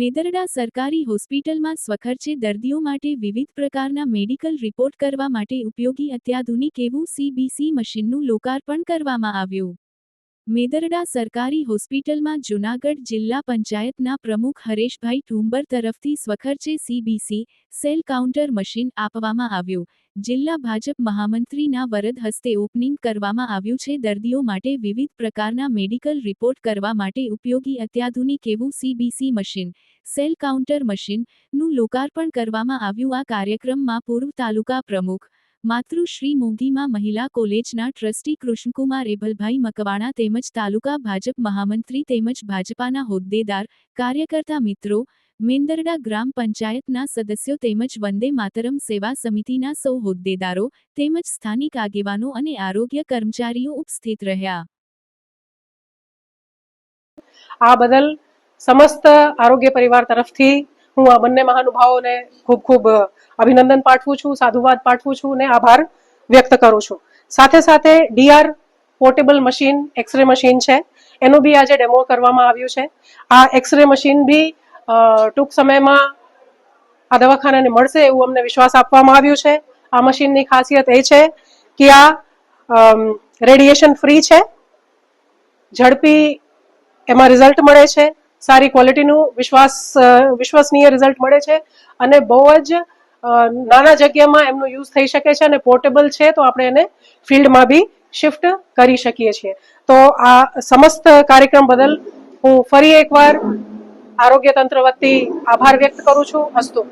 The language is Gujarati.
મેદરડા સરકારી હોસ્પિટલમાં સ્વખર્ચે દર્દીઓ માટે વિવિધ પ્રકારના મેડિકલ રિપોર્ટ કરવા માટે ઉપયોગી અત્યાધુનિક એવું સીબીસી મશીનનું લોકાર્પણ કરવામાં આવ્યું. મેદરડા સરકારી હોસ્પિટલમાં જૂનાગઢ જિલ્લા પંચાયતના પ્રમુખ હરેશભાઈ ઠુંબર તરફથી સ્વખર્ચે સીબીસી સેલ કાઉન્ટર મશીન આપવામાં આવ્યું. જિલ્લા ભાજપ મહામંત્રીના વરદ હસ્તે ઓપનિંગ કરવામાં આવ્યું છે. દર્દીઓ માટે વિવિધ પ્રકારના મેડિકલ રિપોર્ટ કરવા માટે ઉપયોગી અત્યાધુનિક એવું સીબીસી મશીન સેલ કાઉન્ટર મશીનનું લોકાર્પણ કરવામાં આવ્યું. આ કાર્યક્રમમાં પૂર્વ તાલુકા પ્રમુખ માતૃશ્રી મોંઘીમાં મહિલા કોલેજના ટ્રસ્ટી કૃષ્ણકુમાર રેભલભાઈ મકવાણા તેમજ તાલુકા ભાજપ મહામંત્રી તેમજ ભાજપાના હોદ્દેદાર, કાર્યકર્તા મિત્રો, મેંદરડા ગ્રામ પંચાયતના સદસ્યો તેમજ વંદે માતરમ સેવા સમિતિના સૌ હોદ્દેદારો તેમજ સ્થાનિક આગેવાનો અને આરોગ્ય કર્મચારીઓ ઉપસ્થિત રહ્યા. આ બદલ સમસ્ત આરોગ્ય પરિવાર તરફથી હું આ બંને મહાનુભાવોને ખૂબ ખૂબ અભિનંદન પાઠવું છું, સાધુવાદ પાઠવું છું અને આભાર વ્યક્ત કરું છું. સાથે સાથે DR portable machine, x ray machine છે. એનું બી આજે ડેમો કરવામાં આવ્યું છે. આ એક્સરે મશીન બી ટૂંક સમયમાં આ દવાખાનાને મળશે એવું અમને વિશ્વાસ આપવામાં આવ્યું છે. આ મશીનની ખાસિયત એ છે કે આ રેડિયેશન ફ્રી છે. ઝડપી એમાં રિઝલ્ટ મળે છે. સારી ક્વોલિટીનું વિશ્વાસ વિશ્વસનીય રિઝલ્ટ મળે છે અને બહુ જ નાના જગ્યામાં એમનો યુઝ થઈ શકે છે અને પોર્ટેબલ છે, તો આપણે એને ફિલ્ડમાં બી શિફ્ટ કરી શકીએ છીએ. તો આ સમસ્ત કાર્યક્રમ બદલ હું ફરી એકવાર આરોગ્ય તંત્ર વતી આભાર વ્યક્ત કરું છું. અસ્તુ.